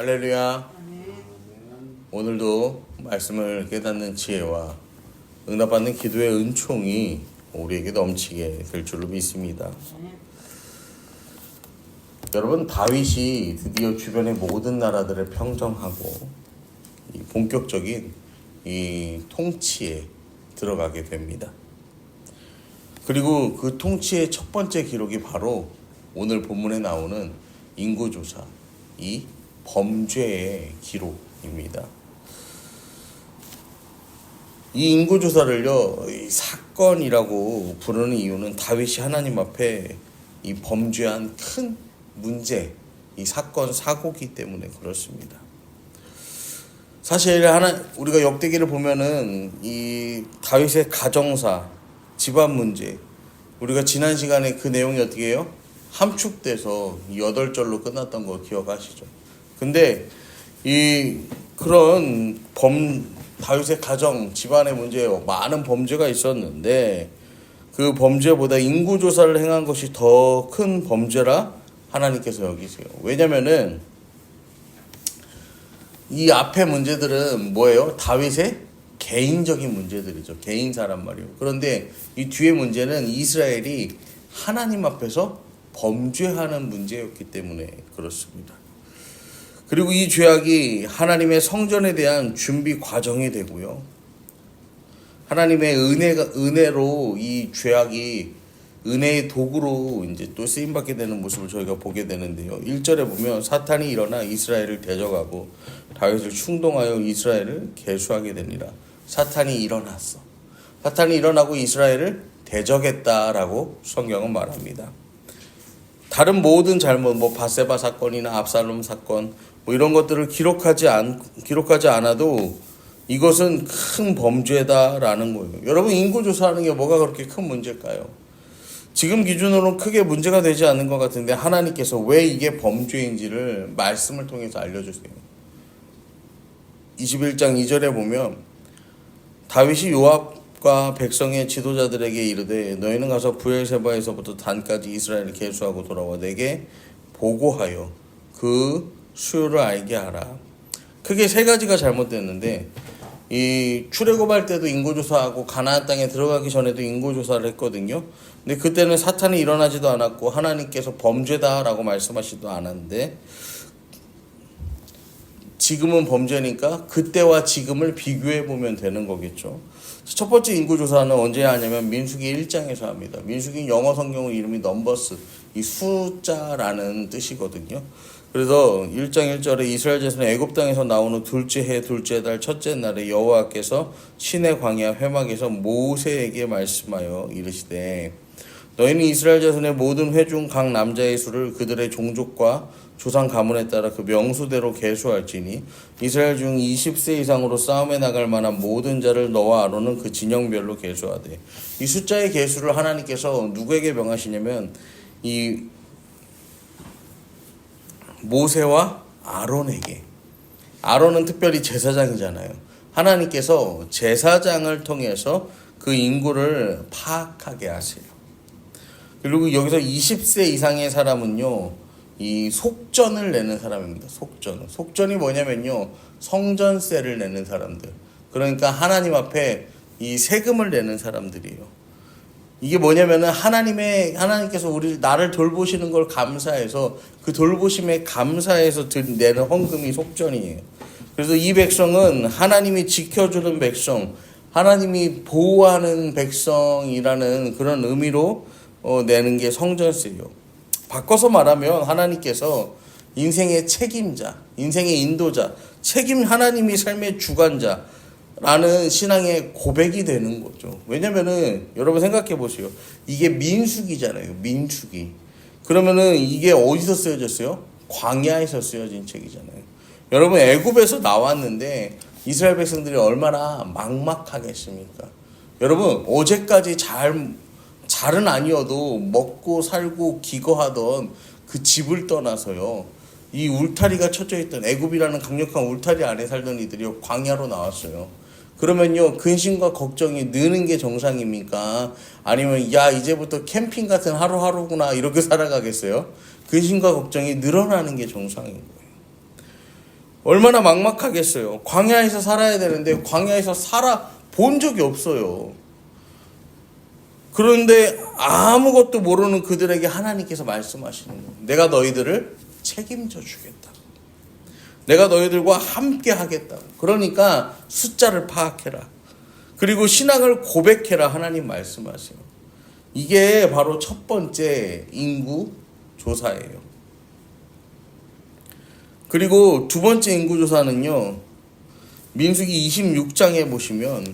할렐루야. 오늘도 말씀을 깨닫는 지혜와 응답받는 기도의 은총이 우리에게 넘치게 될 줄로 믿습니다. 여러분 다윗이 드디어 주변의 모든 나라들을 평정하고 이 본격적인 이 통치에 들어가게 됩니다. 그리고 그 통치의 첫 번째 기록이 바로 오늘 본문에 나오는 인구조사, 이 범죄의 기록입니다. 이 인구조사를요, 이 사건이라고 부르는 이유는 다윗이 하나님 앞에 이 범죄한 큰 문제, 이 사건 사고기 때문에 그렇습니다. 사실 하나 우리가 역대기를 보면은 이 다윗의 가정사, 집안 문제, 우리가 지난 시간에 그 내용이 어떻게 해요? 함축돼서 여덟 절로 끝났던 거 기억하시죠? 근데 이 그런 범 다윗의 가정 집안의 문제에 많은 범죄가 있었는데 그 범죄보다 인구 조사를 행한 것이 더 큰 범죄라 하나님께서 여기세요. 왜냐면은 이 앞에 문제들은 뭐예요? 다윗의 개인적인 문제들이죠. 개인사란 말이에요. 그런데 이 뒤에 문제는 이스라엘이 하나님 앞에서 범죄하는 문제였기 때문에 그렇습니다. 그리고 이 죄악이 하나님의 성전에 대한 준비 과정이 되고요. 하나님의 은혜가 은혜로 이 죄악이 은혜의 도구로 이제 또 쓰임 받게 되는 모습을 저희가 보게 되는데요. 1절에 보면 사탄이 일어나 이스라엘을 대적하고 다윗을 충동하여 이스라엘을 계수하게 되니라. 사탄이 일어났어. 사탄이 일어나고 이스라엘을 대적했다라고 성경은 말합니다. 다른 모든 잘못, 뭐 바세바 사건이나 압살롬 사건, 뭐 이런 것들을 기록하지 않 기록하지 않아도 이것은 큰 범죄다라는 거예요. 여러분 인구 조사하는 게 뭐가 그렇게 큰 문제일까요? 지금 기준으로는 크게 문제가 되지 않는 것 같은데 하나님께서 왜 이게 범죄인지를 말씀을 통해서 알려주세요. 21장 2절에 보면 다윗이 요압과 백성의 지도자들에게 이르되 너희는 가서 부엘세바에서부터 단까지 이스라엘을 계수하고 돌아와 내게 보고하여 그 수요를 알게 하라. 크게 세 가지가 잘못됐는데 이 출애굽할 때도 인구 조사하고 가나안 땅에 들어가기 전에도 인구 조사를 했거든요. 근데 그때는 사탄이 일어나지도 않았고 하나님께서 범죄다라고 말씀하시도 않았는데 지금은 범죄니까 그때와 지금을 비교해 보면 되는 거겠죠. 첫 번째 인구 조사는 언제 하냐면 민수기 1장에서 합니다. 민수기 영어 성경 이름이 넘버스, 이 숫자라는 뜻이거든요. 그래서 1장 1절에 이스라엘 자손 애굽 땅에서 나오는 둘째 해 둘째 달 첫째 날에 여호와께서 신의 광야 회막에서 모세에게 말씀하여 이르시되 너희는 이스라엘 자손의 모든 회중 각 남자의 수를 그들의 종족과 조상 가문에 따라 그 명수대로 계수할지니 이스라엘 중 20세 이상으로 싸움에 나갈 만한 모든 자를 너와 아론은 그 진영별로 계수하되 이 숫자의 계수를 하나님께서 누구에게 명하시냐면 이 모세와 아론에게 아론은 특별히 제사장이잖아요. 하나님께서 제사장을 통해서 그 인구를 파악하게 하세요. 그리고 여기서 20세 이상의 사람은요, 이 속전을 내는 사람입니다. 속전. 속전이 뭐냐면요, 성전세를 내는 사람들. 그러니까 하나님 앞에 이 세금을 내는 사람들이에요. 이게 뭐냐면은 하나님의 하나님께서 우리 나를 돌보시는 걸 감사해서 그 돌보심에 감사해서 내는 헌금이 속전이에요. 그래서 이 백성은 하나님이 지켜주는 백성, 하나님이 보호하는 백성이라는 그런 의미로 어, 내는 게 성전세예요. 바꿔서 말하면 하나님께서 인생의 책임자, 인생의 인도자, 책임 하나님이 삶의 주관자, 라는 신앙의 고백이 되는 거죠. 왜냐면은 여러분 생각해 보세요. 이게 민숙이잖아요. 민숙이. 그러면은 이게 어디서 쓰여졌어요? 광야에서 쓰여진 책이잖아요. 여러분 애굽에서 나왔는데 이스라엘 백성들이 얼마나 막막하겠습니까? 여러분 어제까지 잘 잘은 아니어도 먹고 살고 기거하던 그 집을 떠나서요. 이 울타리가 쳐져 있던 애굽이라는 강력한 울타리 안에 살던 이들이 광야로 나왔어요. 그러면요 근심과 걱정이 느는 게 정상입니까? 아니면 야 이제부터 캠핑 같은 하루하루구나 이렇게 살아가겠어요? 근심과 걱정이 늘어나는 게 정상인 거예요. 얼마나 막막하겠어요. 광야에서 살아야 되는데 광야에서 살아 본 적이 없어요. 그런데 아무것도 모르는 그들에게 하나님께서 말씀하시는 거예요. 내가 너희들을 책임져 주겠다. 내가 너희들과 함께 하겠다. 그러니까 숫자를 파악해라. 그리고 신앙을 고백해라. 하나님 말씀하세요. 이게 바로 첫 번째 인구 조사예요. 그리고 두 번째 인구 조사는요. 민수기 26장에 보시면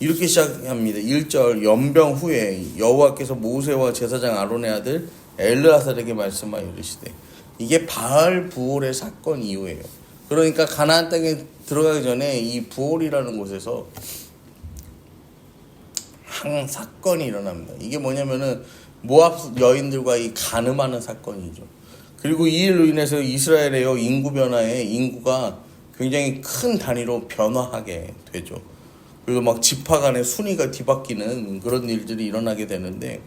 이렇게 시작합니다. 1절 연병 후에 여호와께서 모세와 제사장 아론의 아들 엘르아살에게 말씀하여 이르시되 이게 바알 부올의 사건 이후에요. 그러니까 가나안 땅에 들어가기 전에 이 부올이라는 곳에서 한 사건이 일어납니다. 이게 뭐냐면은 모압 여인들과 이 간음하는 사건이죠. 그리고 이 일로 인해서 이스라엘의 인구 변화에 인구가 굉장히 큰 단위로 변화하게 되죠. 그리고 막 지파 간의 순위가 뒤바뀌는 그런 일들이 일어나게 되는데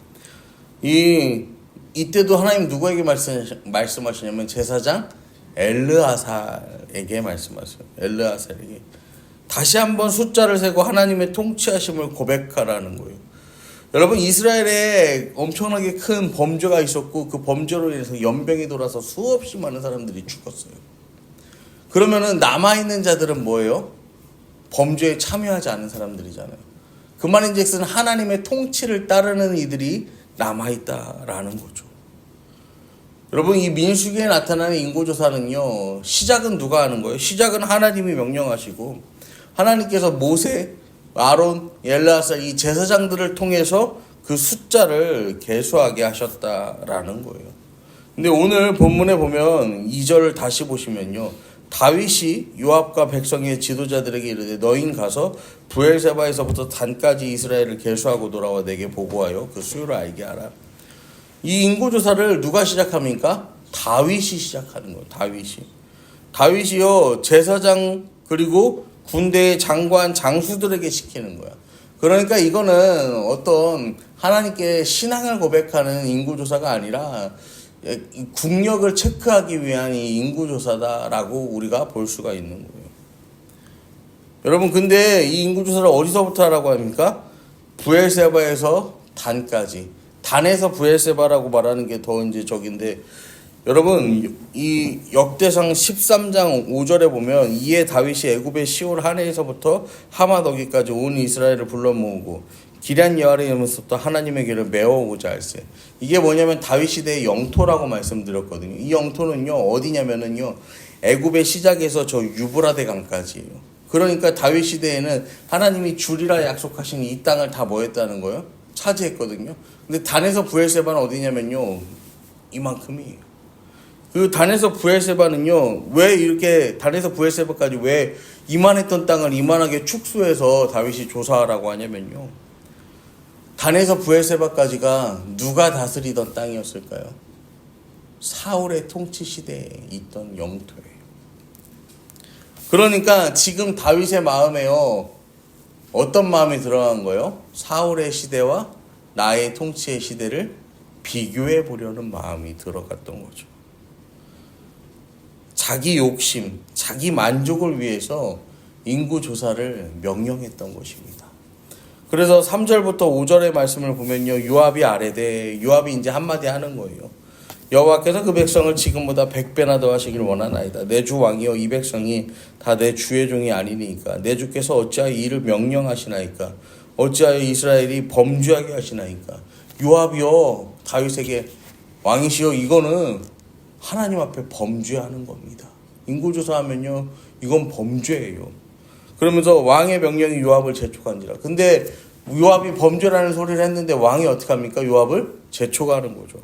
이 이때도 하나님 누구에게 말씀 말씀하시냐면 제사장 엘르아살 에게 말씀하세요. 엘르아살에게 다시 한번 숫자를 세고 하나님의 통치하심을 고백하라는 거예요. 여러분 이스라엘에 엄청나게 큰 범죄가 있었고 그 범죄로 인해서 연병이 돌아서 수없이 많은 사람들이 죽었어요. 그러면은 남아 있는 자들은 뭐예요? 범죄에 참여하지 않는 사람들이잖아요. 그 말인즉슨 하나님의 통치를 따르는 이들이 남아 있다라는 거죠. 여러분 이 민수기에 나타나는 인구조사는요 시작은 누가 하는 거예요? 시작은 하나님이 명령하시고 하나님께서 모세, 아론, 엘라살 이 제사장들을 통해서 그 숫자를 계수하게 하셨다라는 거예요. 근데 오늘 본문에 보면 2절을 다시 보시면요. 다윗이 요압과 백성의 지도자들에게 이르되 너인 가서 부엘세바에서부터 단까지 이스라엘을 계수하고 돌아와 내게 보고하여 그 수요를 알게 하라. 이 인구 조사를 누가 시작합니까? 다윗이 시작하는 거예요. 다윗이. 다윗이요 제사장 그리고 군대의 장관 장수들에게 시키는 거야. 그러니까 이거는 어떤 하나님께 신앙을 고백하는 인구 조사가 아니라 국력을 체크하기 위한 이 인구 조사다라고 우리가 볼 수가 있는 거예요. 여러분 근데 이 인구 조사를 어디서부터 하라고 합니까? 부엘세바에서 단까지. 단에서 부엘세바라고 말하는 게 더 이제 적인데 여러분 이 역대상 13장 5절에 보면 이에 다윗이 애굽의 시올 한 해에서부터 하마더기까지 온 이스라엘을 불러 모으고 기란 여아레에서부터 하나님의 길을 메워오고자 할세. 이게 뭐냐면 다윗 시대의 영토라고 말씀드렸거든요. 이 영토는요 어디냐면은요 애굽의 시작에서 저 유브라데 강까지예요. 그러니까 다윗 시대에는 하나님이 주리라 약속하신 이 땅을 다 뭐했다는 거예요? 차지했거든요. 근데 단에서 부엘세바는 어디냐면요 이만큼이에요. 그 단에서 부엘세바는요 왜 이렇게 단에서 부엘세바까지 왜 이만했던 땅을 이만하게 축소해서 다윗이 조사하라고 하냐면요 단에서 부엘세바까지가 누가 다스리던 땅이었을까요? 사울의 통치 시대에 있던 영토예요. 그러니까 지금 다윗의 마음에요 어떤 마음이 들어간 거예요? 사울의 시대와 나의 통치의 시대를 비교해 보려는 마음이 들어갔던 거죠. 자기 욕심, 자기 만족을 위해서 인구 조사를 명령했던 것입니다. 그래서 3절부터 5절의 말씀을 보면요. 유압이 아래되 유압이 이제 한마디 하는 거예요. 여호와께서 그 백성을 지금보다 백배나 더 하시길 원하나이다. 내 주 왕이여 이 백성이 다 내 주의 종이 아니니까 내 주께서 어찌하여 이를 명령하시나이까 어찌하여 이스라엘이 범죄하게 하시나이까 요압이여 다윗에게 왕이시여 이거는 하나님 앞에 범죄하는 겁니다. 인구조사하면요 이건 범죄예요. 그러면서 왕의 명령이 요압을 재촉한지라. 근데 요압이 범죄라는 소리를 했는데 왕이 어떻게 합니까? 요압을 재촉하는 거죠.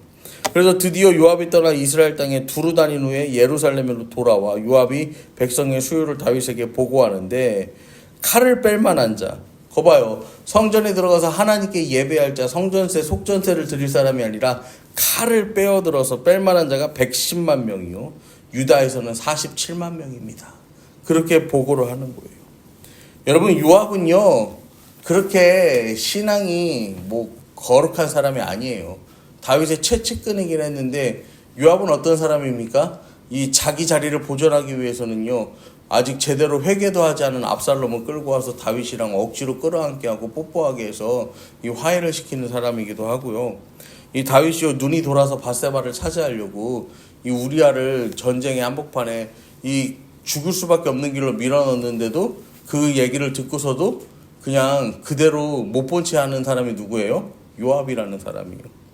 그래서 드디어 요압이 떠나 이스라엘 땅에 두루 다닌 후에 예루살렘으로 돌아와 요압이 백성의 수요를 다윗에게 보고하는데 칼을 뺄 만한 자. 거봐요. 성전에 들어가서 하나님께 예배할 자, 성전세, 속전세를 드릴 사람이 아니라 칼을 빼어들어서 뺄 만한 자가 110만 명이요. 유다에서는 47만 명입니다. 그렇게 보고를 하는 거예요. 여러분, 요압은요, 그렇게 신앙이 뭐 거룩한 사람이 아니에요. 다윗의 최측근이긴 했는데 요압은 어떤 사람입니까? 이 자기 자리를 보존하기 위해서는요. 아직 제대로 회개도 하지 않은 압살롬을 끌고 와서 다윗이랑 억지로 끌어안게 하고 뽀뽀하게 해서 이 화해를 시키는 사람이기도 하고요. 이 다윗이요 눈이 돌아서 바세바를 차지하려고 이 우리아를 전쟁의 한복판에 이 죽을 수밖에 없는 길로 밀어넣는데도 그 얘기를 듣고서도 그냥 그대로 못 본 채 하는 사람이 누구예요? 요압이라는 사람이에요.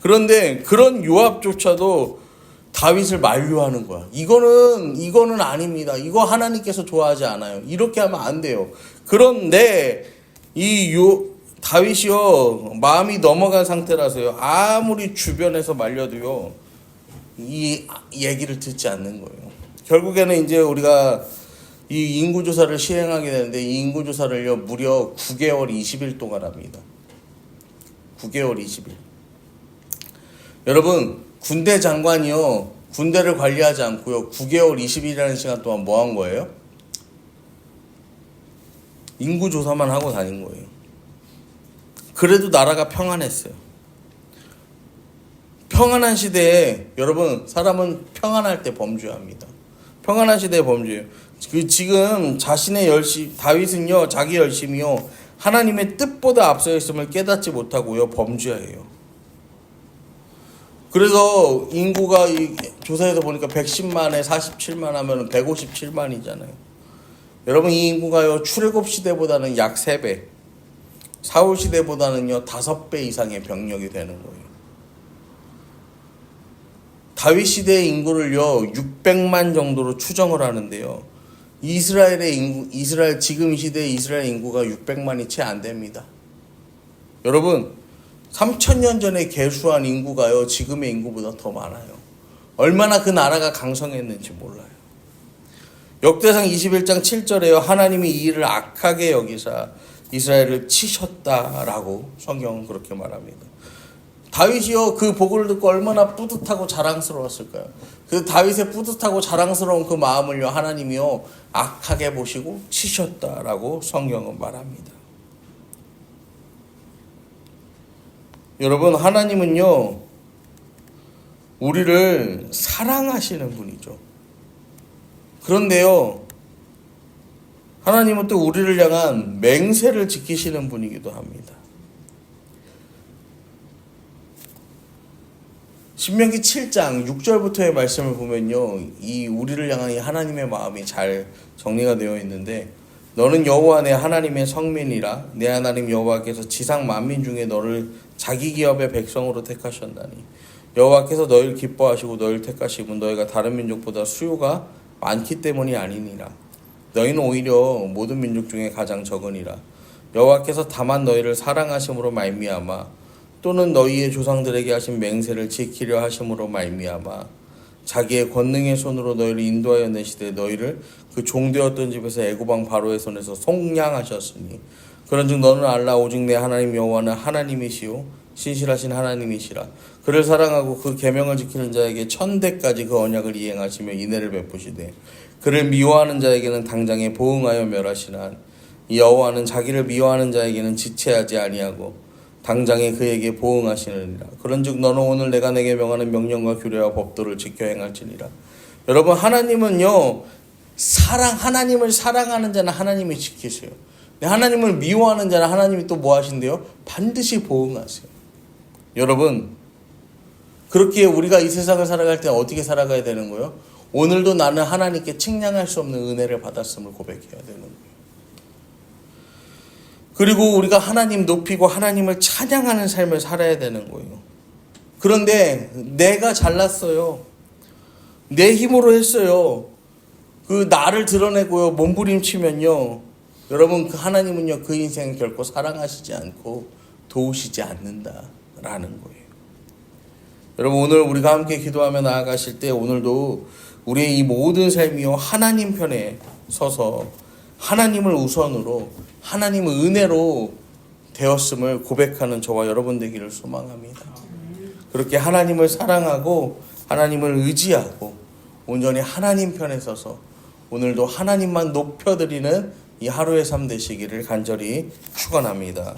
그런데 그런 요압조차도 다윗을 만류하는 거야. 이거는 이거는 아닙니다. 이거 하나님께서 좋아하지 않아요. 이렇게 하면 안 돼요. 그런데 이 요 다윗이요 마음이 넘어간 상태라서요. 아무리 주변에서 말려도요 이 얘기를 듣지 않는 거예요. 결국에는 이제 우리가 이 인구 조사를 시행하게 되는데 이 인구 조사를요 무려 9개월 20일 동안 합니다. 9개월 20일. 여러분 군대 장관이요 군대를 관리하지 않고요 9개월 20일이라는 시간 동안 뭐 한 거예요? 인구 조사만 하고 다닌 거예요. 그래도 나라가 평안했어요. 평안한 시대에 여러분 사람은 평안할 때 범죄합니다. 평안한 시대에 범죄예요. 그 지금 자신의 열심 다윗은요 자기 열심이요 하나님의 뜻보다 앞서 있음을 깨닫지 못하고요 범죄해요. 그래서 인구가 이 조사에서 보니까 110만에 47만 하면 157만이잖아요. 여러분 이 인구가요 출애굽 시대보다는 약 3배, 사울 시대보다는요 5배 이상의 병력이 되는 거예요. 다윗 시대의 인구를요 600만 정도로 추정을 하는데요. 이스라엘의 인구, 이스라엘 지금 시대의 이스라엘 인구가 600만이 채 안 됩니다. 여러분 3천년 전에 계수한 인구가요 지금의 인구보다 더 많아요. 얼마나 그 나라가 강성했는지 몰라요. 역대상 21장 7절에요 하나님이 이 일을 악하게 여기사 이스라엘을 치셨다라고 성경은 그렇게 말합니다. 다윗이요 그 보고를 듣고 얼마나 뿌듯하고 자랑스러웠을까요? 그 다윗의 뿌듯하고 자랑스러운 그 마음을요 하나님이요 악하게 보시고 치셨다라고 성경은 말합니다. 여러분 하나님은요 우리를 사랑하시는 분이죠. 그런데요 하나님은 또 우리를 향한 맹세를 지키시는 분이기도 합니다. 신명기 7장 6절부터의 말씀을 보면요. 이 우리를 향한 이 하나님의 마음이 잘 정리가 되어 있는데 너는 여호와 내 하나님의 성민이라. 내 하나님 여호와께서 지상 만민 중에 너를 자기 기업의 백성으로 택하셨나니. 여호와께서 너희를 기뻐하시고 너희를 택하시고 너희가 다른 민족보다 수요가 많기 때문이 아니니라. 너희는 오히려 모든 민족 중에 가장 적으니라. 여호와께서 다만 너희를 사랑하심으로 말미암아 또는 너희의 조상들에게 하신 맹세를 지키려 하심으로 말미암아 자기의 권능의 손으로 너희를 인도하여 내시되 너희를 그 종되었던 집에서 애고방 바로의 손에서 속량하셨으니 그런즉 너는 알라 오직 내 하나님 여호와는 하나님이시요 신실하신 하나님이시라. 그를 사랑하고 그 계명을 지키는 자에게 천대까지 그 언약을 이행하시며 인애를 베푸시되 그를 미워하는 자에게는 당장에 보응하여 멸하시나 이 여호와는 자기를 미워하는 자에게는 지체하지 아니하고 당장에 그에게 보응하시느니라. 그런즉 너는 오늘 내가 내게 명하는 명령과 규례와 법도를 지켜 행할지니라. 여러분 하나님은요 사랑 하나님을 사랑하는 자는 하나님이 지키세요. 하나님을 미워하는 자는 하나님이 또 뭐 하신대요? 반드시 보응하세요. 여러분 그렇기에 우리가 이 세상을 살아갈 때 어떻게 살아가야 되는 거예요? 오늘도 나는 하나님께 측량할 수 없는 은혜를 받았음을 고백해야 되는 거예요. 그리고 우리가 하나님 높이고 하나님을 찬양하는 삶을 살아야 되는 거예요. 그런데 내가 잘났어요. 내 힘으로 했어요. 그 나를 드러내고요. 몸부림치면요. 여러분 그 하나님은요. 그 인생 결코 사랑하시지 않고 도우시지 않는다라는 거예요. 여러분 오늘 우리가 함께 기도하며 나아가실 때 오늘도 우리의 이 모든 삶이요. 하나님 편에 서서 하나님을 우선으로 하나님의 은혜로 되었음을 고백하는 저와 여러분 되기를 소망합니다. 그렇게 하나님을 사랑하고 하나님을 의지하고 온전히 하나님 편에 서서 오늘도 하나님만 높여드리는 이 하루의 삶 되시기를 간절히 축원합니다.